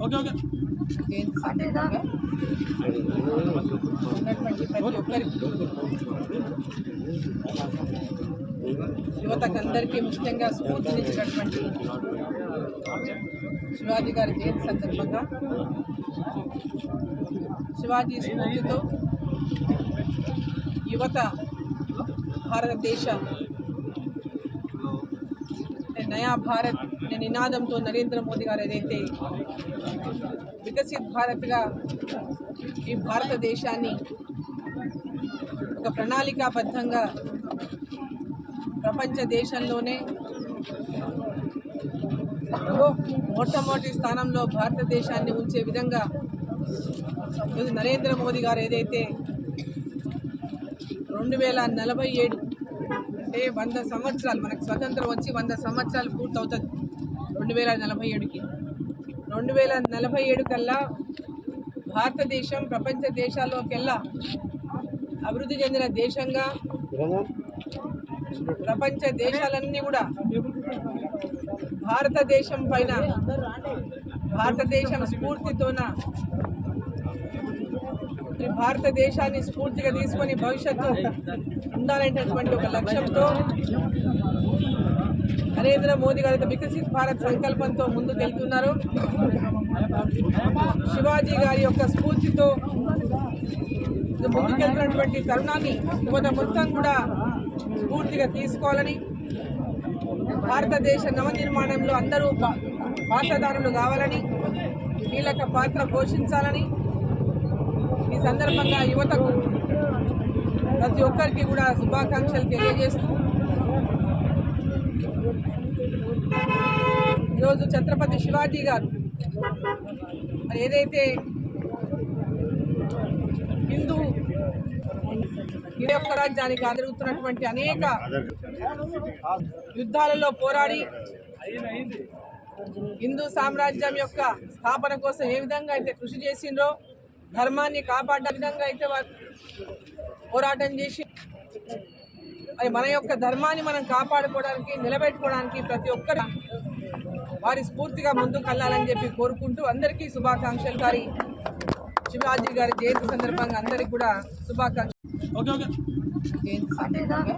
Okay okay. యువతకందరికీ ముఖ్యంగా స్ఫూర్తినిచ్చినటువంటి శివాజీ గారి జయంతి సందర్భంగా శివాజీ స్ఫూర్తితో యువత భారతదేశ నయా భారత్ అనే నినాదంతో నరేంద్ర మోదీ గారు ఏదైతే వికసిత్ భారత్గా ఈ భారతదేశాన్ని ఒక ప్రణాళికాబద్ధంగా ప్రపంచ దేశంలోనే మొట్టమొదటి స్థానంలో భారతదేశాన్ని ఉంచే విధంగా నరేంద్ర మోదీ గారు ఏదైతే రెండు వేల నలభై ఏడు అంటే వంద సంవత్సరాలు మనకు స్వతంత్రం వచ్చి వంద సంవత్సరాలు పూర్తవుతుంది రెండు వేల నలభై ఏడుకి. రెండు వేల నలభై ఏడు కల్లా భారతదేశం ప్రపంచ దేశాల్లోకెల్లా అభివృద్ధి చెందిన దేశంగా ప్రపంచ దేశాలన్నీ కూడా భారతదేశం పైన భారతదేశం స్ఫూర్తితోన భారతదేశాన్ని స్ఫూర్తిగా తీసుకొని భవిష్యత్తు ఉండాలనేటటువంటి ఒక లక్ష్యంతో నరేంద్ర మోదీ గారి వికసిత్ భారత్ సంకల్పంతో ముందుకు వెళ్తున్నారు శివాజీ గారి యొక్క స్ఫూర్తితో ముందుకెళ్తున్నటువంటి తరుణాన్ని కొంత మొత్తం కూడా స్ఫూర్తిగా తీసుకోవాలని భారతదేశ నవనిర్మాణంలో అందరూ పాత్రదారులు కావాలని కీలక పాత్ర పోషించాలని ఈ సందర్భంగా యువతకు ప్రతి ఒక్కరికి కూడా శుభాకాంక్షలు తెలియజేస్తూ ఈరోజు ఛత్రపతి శివాజీ గారు ఏదైతే హిందూ ఈ యొక్క రాజ్యానికి జరుగుతున్నటువంటి అనేక యుద్ధాలలో పోరాడి హిందూ సామ్రాజ్యం యొక్క స్థాపన కోసం ఏ విధంగా అయితే కృషి చేసిండ్రో ధర్మాన్ని కాపాడే విధంగా అయితే వారు పోరాటం చేసి మరి మన యొక్క ధర్మాన్ని మనం కాపాడుకోవడానికి నిలబెట్టుకోవడానికి ప్రతి ఒక్కరు వారి స్ఫూర్తిగా ముందుకు వెళ్ళాలని చెప్పి కోరుకుంటూ అందరికీ శుభాకాంక్షలు. గారి శివాజీ గారి జయంతి సందర్భంగా అందరికీ కూడా శుభాకాంక్షలు. జయంతి సందర్భంగా.